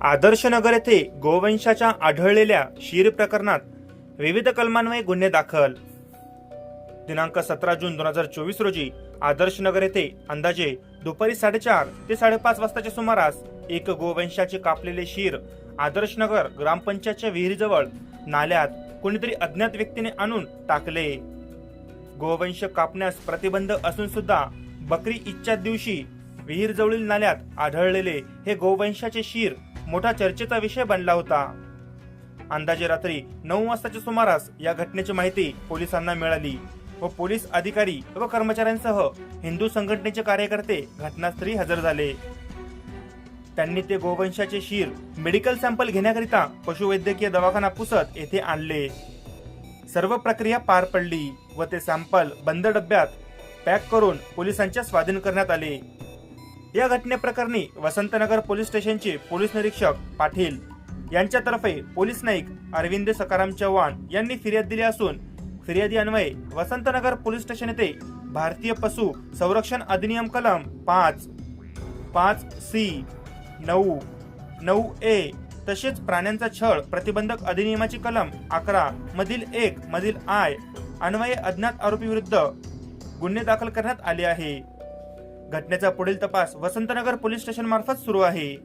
आदर्शनगर येथे गोवंशाच्या आढळलेल्या शीर प्रकरणात विविध कलमान्वये गुन्हे दाखल. दिनांक सतरा जून दोन हजार चोवीस रोजी आदर्शनगर येथे अंदाजे दुपारी साडेचार ते साडेपाच वाजताच्या सुमारास एक गोवंशाचे कापलेले शीर आदर्शनगर ग्रामपंचायतच्या विहिरीजवळ नाल्यात कोणीतरी अज्ञात व्यक्तीने आणून टाकले. गोवंश कापण्यास प्रतिबंध असून सुद्धा बकरी ईदच्या दिवशी विहीर जवळील नाल्यात आढळलेले हे गोवंशाचे शीर मोठा चर्चेचा विषय बनला होता. अंदाजे रात्री नऊ वाजताच्या सुमारास या घटनेची माहिती पोलिसांना मिळाली व पोलीस अधिकारी व कर्मचाऱ्यांसह हिंदू संघटनेचे कार्यकर्ते घटनास्थळी हजर झाले. त्यांनी ते गोवंशाचे शीर मेडिकल सॅम्पल घेण्याकरिता पशुवैद्यकीय दवाखाना पुसत येथे आणले. सर्व प्रक्रिया पार पडली व ते सॅम्पल बंद डब्यात पॅक करून पोलिसांच्या स्वाधीन करण्यात आले. या घटनेप्रकरणी वसंतनगर पोलीस स्टेशनचे पोलीस निरीक्षक पाटील यांच्यातर्फे पोलीस नाईक अरविंद सकाराम चव्हाण यांनी फिर्याद दिली असून फिर्यादी अन्वये वसंतनगर पोलीस स्टेशन येथे भारतीय पशु संरक्षण अधिनियम कलम पाच पाच सी नऊ नऊ ए तसेच प्राण्यांचा छळ प्रतिबंधक अधिनियमाची कलम अकरा मधील एक मधील आय अन्वये अज्ञात आरोपी विरुद्ध गुन्हे दाखल करण्यात आले आहे. घटनेचा पुढील तपास वसंतनगर पोलीस स्टेशन मार्फत सुरू आहे.